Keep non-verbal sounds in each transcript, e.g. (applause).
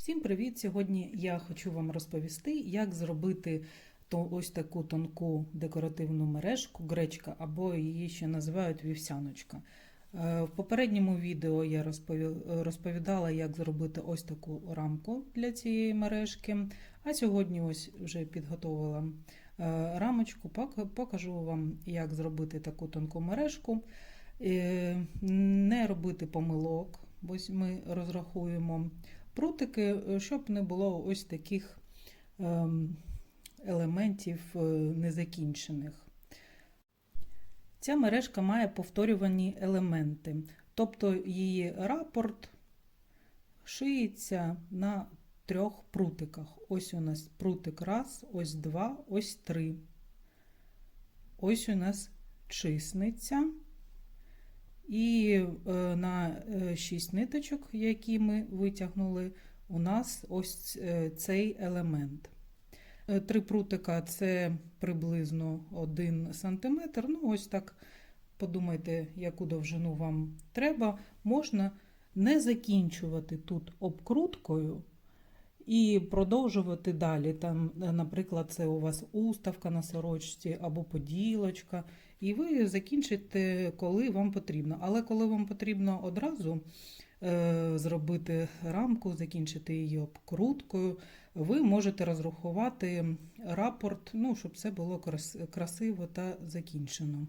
Всім привіт! Сьогодні я хочу вам розповісти, як зробити то ось таку тонку декоративну мережку, гречка, або її ще називають вівсяночка. Е, В попередньому відео я розповідала, як зробити ось таку рамку для цієї мережки. А сьогодні ось вже підготовила е, рамочку, покажу вам, як зробити таку тонку мережку. Е, Не робити помилок, бо ми розрахуємо прутики, е, щоб не було ось таких ем, елементів е, незакінчених. Ця мережка має повторювані елементи, тобто її рапорт шиється на трьох прутиках. Ось у нас прутик раз, ось два, ось три. Ось у нас чисниця. І е, на 6 ниточок, які ми витягнули, у нас ось е, цей елемент. Е, Три прутика це приблизно 1 см. Ну, ось так подумайте, яку довжину вам треба. Можна не закінчувати тут обкруткою і продовжувати далі. Там, е, наприклад, це у вас уставка на сорочці або поділочка. І ви закінчите, коли вам потрібно. Але коли вам потрібно одразу е, зробити рамку, закінчити її обкруткою, ви можете розрахувати рапорт, ну, щоб все було крас- красиво та закінчено.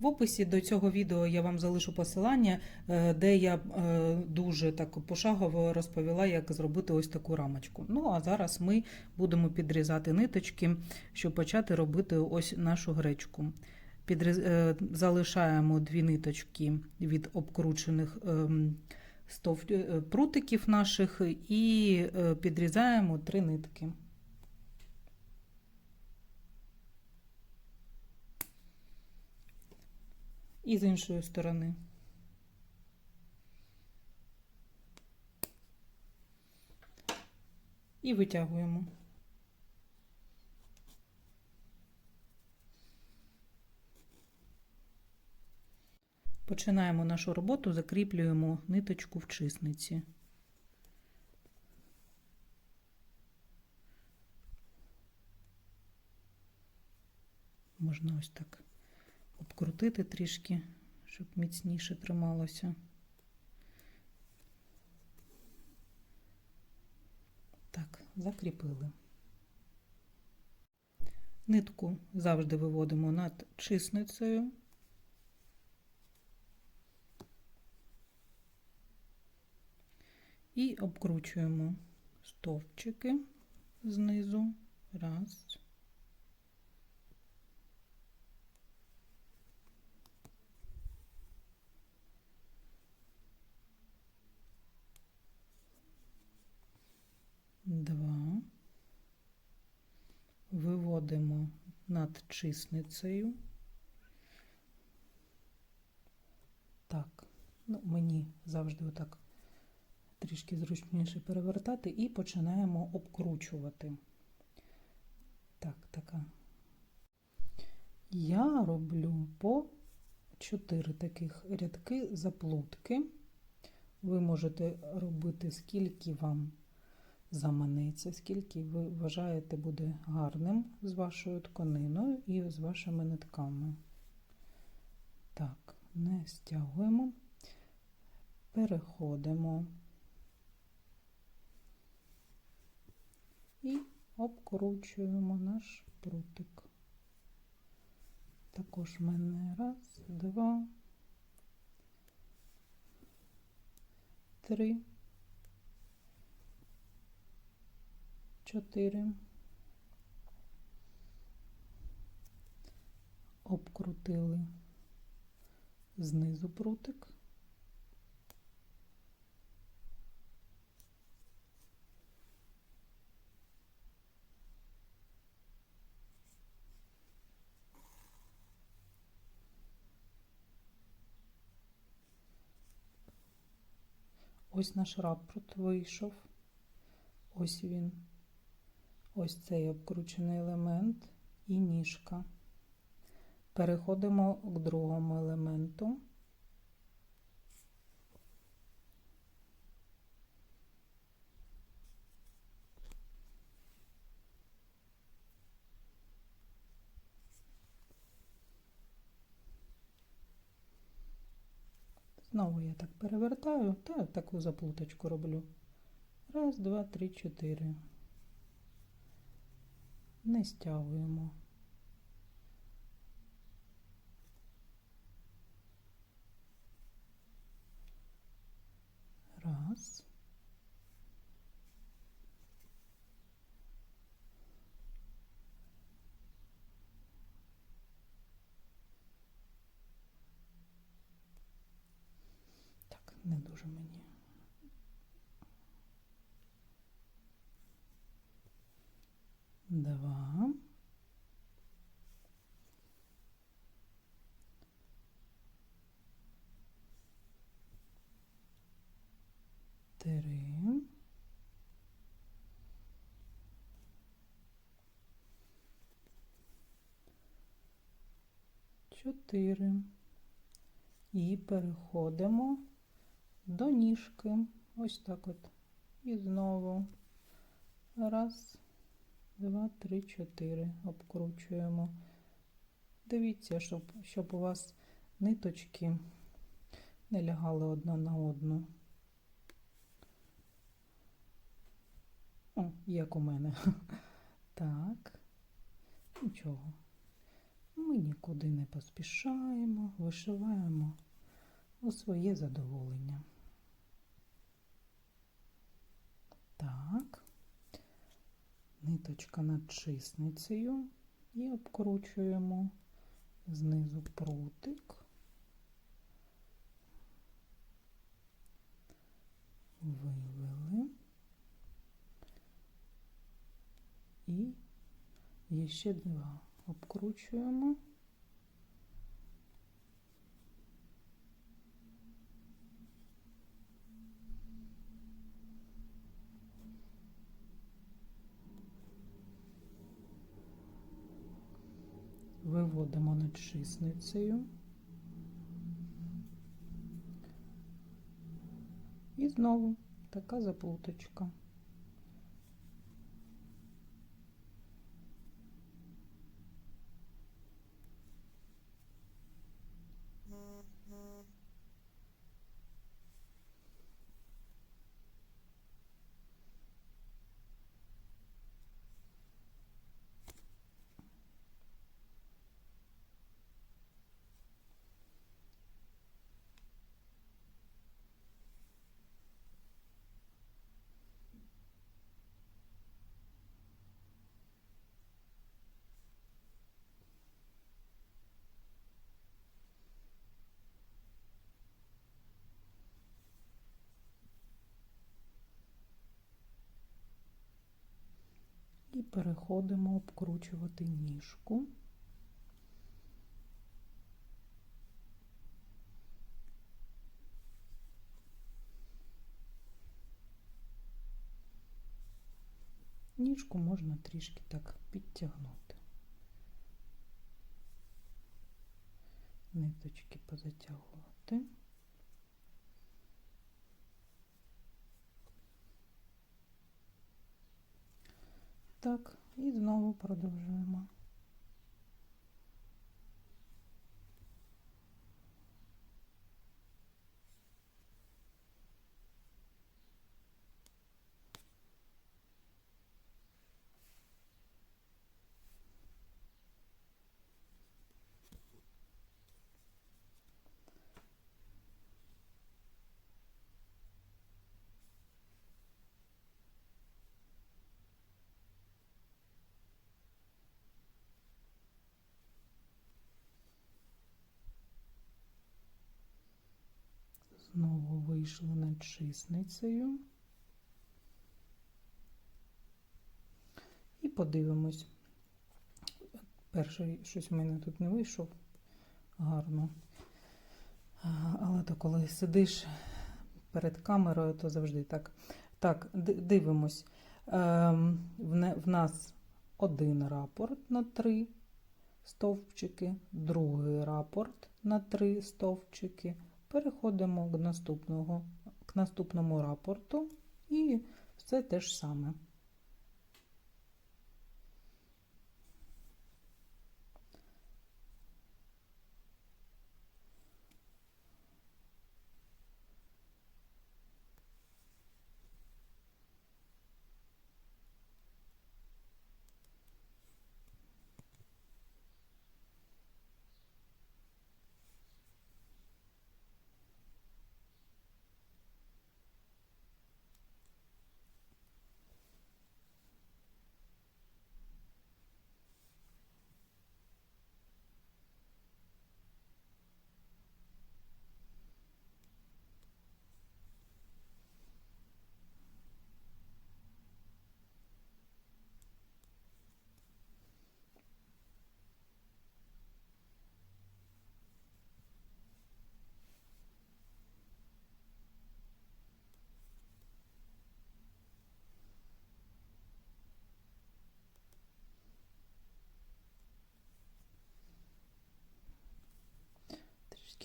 В описі до цього відео я вам залишу посилання, е, де я е, дуже так пошагово розповіла, як зробити ось таку рамочку. Ну а зараз ми будемо підрізати ниточки, щоб почати робити ось нашу гречку. Підріз... е, Залишаємо дві ниточки від обкручених ем, прутиків наших і підрізаємо три нитки. І з іншої сторони. І витягуємо. Починаємо нашу роботу, закріплюємо ниточку в чисниці. Можна ось так обкрутити трішки, щоб міцніше трималося. Так, закріпили. Нитку завжди виводимо над чисницею. І обкручуємо стовпчики знизу. Раз. Два. Виводимо над чисницею. Так, ну, мені завжди отак трішки зручніше перевертати і починаємо обкручувати. Так, така. Я роблю по 4 таких рядки заплутки. Ви можете робити скільки вам заманеться, скільки ви вважаєте буде гарним з вашою тканиною і з вашими нитками. Так, не стягуємо, переходимо і обкручуємо наш прутик. Також в мене раз, два, три. Чотири. Обкрутили знизу прутик. Ось наш рапорт вийшов. Ось він ось цей обкручений елемент і ніжка. Переходимо к другому елементу. Знову я так перевертаю та таку заплуточку роблю. Раз, два, три, чотири. Не стягуємо. Раз. Так, не дуже мені. 4. І переходимо до ніжки. Ось так от. І знову раз, два, три, чотири. Обкручуємо. Дивіться, щоб, щоб у вас ниточки не лягали одна на одну. О, як у мене. (laughs) Так, нічого. Ми нікуди не поспішаємо, вишиваємо у своє задоволення. Так, ниточка над чисницею і обкручуємо знизу прутик. Вивели. І ще два. Обкручуємо. Виводимо над чисницею. І знову така заплуточка. І переходимо обкручувати ніжку. Ніжку можна трішки так підтягнути. Ниточки позатягувати. Так, і знову продовжуємо. Знову вийшли над чисницею. І подивимось. Перший щось в мене тут не вийшов гарно. Але то коли сидиш перед камерою, то завжди так. Так, дивимось. Ем, В нас один рапорт на три стовпчики, другий рапорт на три стовпчики. Переходимо к, наступному рапорту і все те ж саме.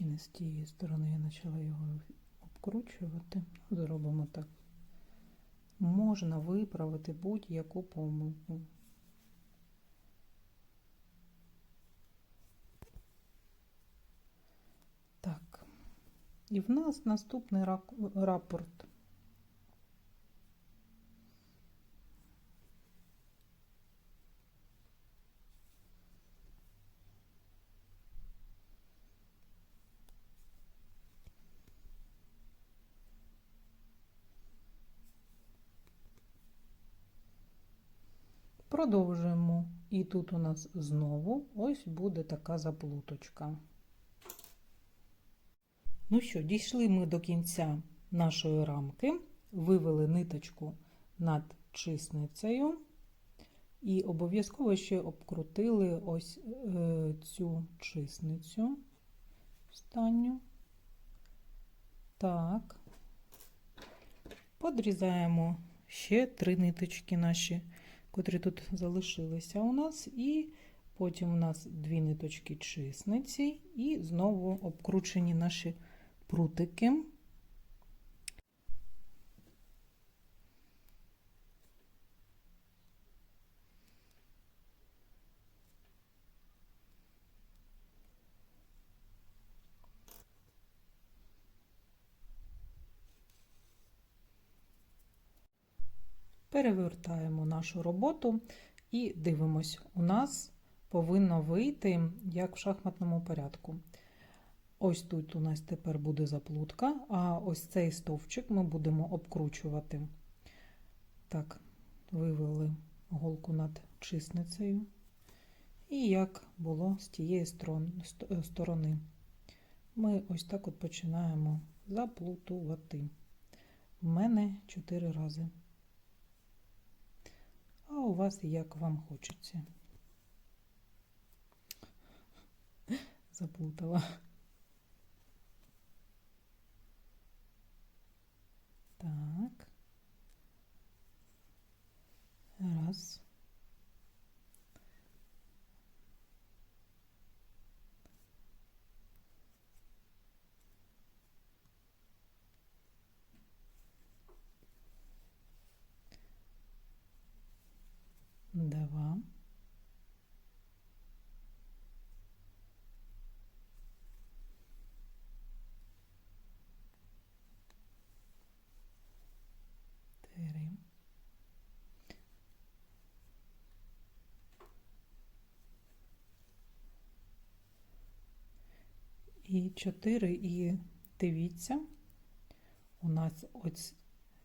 Тільки не з тієї сторони я почала його обкручувати. Зробимо так. Можна виправити будь-яку помилку. Так. І в нас наступний рапорт. Продовжуємо. І тут у нас знову ось буде така заплуточка. Ну що, дійшли ми до кінця нашої рамки, вивели ниточку над чисницею і обов'язково ще обкрутили ось е, цю чисницю останню. Так, подрізаємо ще три ниточки наші, котрі тут залишилися у нас, і потім у нас дві ниточки чисниці, і знову обкручені наші прутики. Перевертаємо нашу роботу і дивимось, у нас повинно вийти як в шахматному порядку. Ось тут у нас тепер буде заплутка, а ось цей стовпчик ми будемо обкручувати. Так, вивели голку над чисницею. І як було з тієї сторони, ми ось так от починаємо заплутувати. В мене 4 рази. У вас як вам хочеться. (laughs) Заплутала. Так. Раз. 4 і дивіться, у нас ось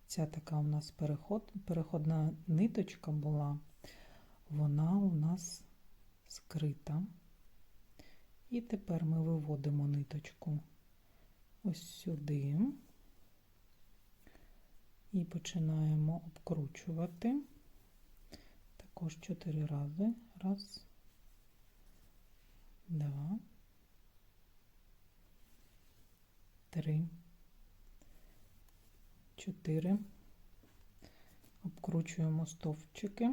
ця така у нас переход, переходна ниточка була, вона у нас скрита. І тепер ми виводимо ниточку ось сюди і починаємо обкручувати також 4 рази. Раз, два. Три, чотири. Обкручуємо стовпчики.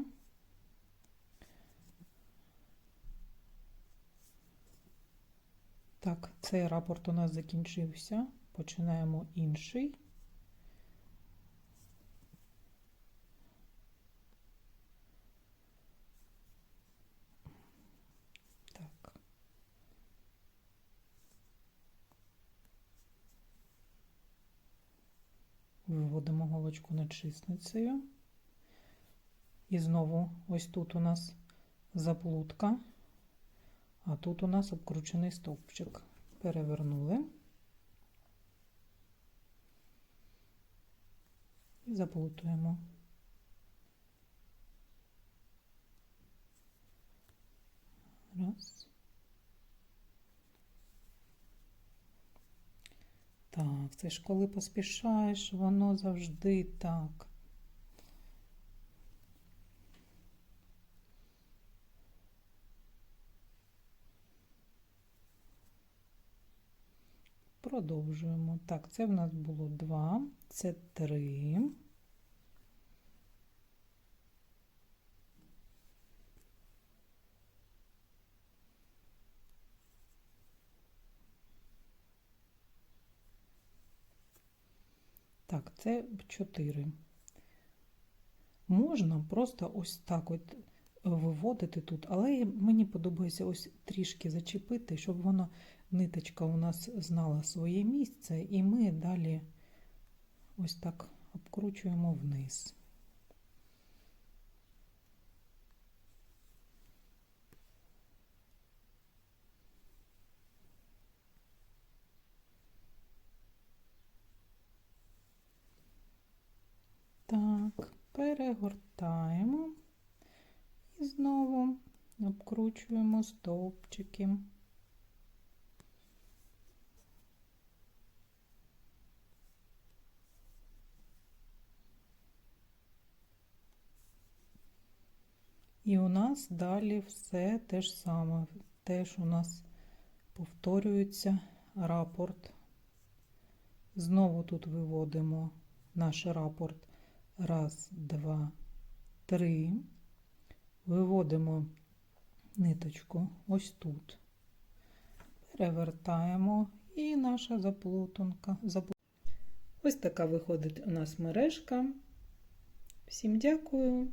Так, цей рапорт у нас закінчився. Починаємо інший. Так. Голочку над чисницею. І знову ось тут у нас заплутка. А тут у нас обкручений стовпчик. Перевернули і заплутуємо. Раз. Так, це ж коли поспішаєш, воно завжди так. Продовжуємо. Так, це в нас було 2, це 3. Так, це 4. Можна просто ось так от виводити тут, але мені подобається ось трішки зачепити, щоб воно ниточка у нас знала своє місце, і ми далі ось так обкручуємо вниз. Так, перегортаємо і знову обкручуємо стовпчики. І у нас далі все те ж саме. Теж у нас повторюється рапорт. Знову тут виводимо наш рапорт. Раз, два, три. Виводимо ниточку ось тут. Перевертаємо і наша заплутанка. Ось така виходить у нас мережка. Всім дякую.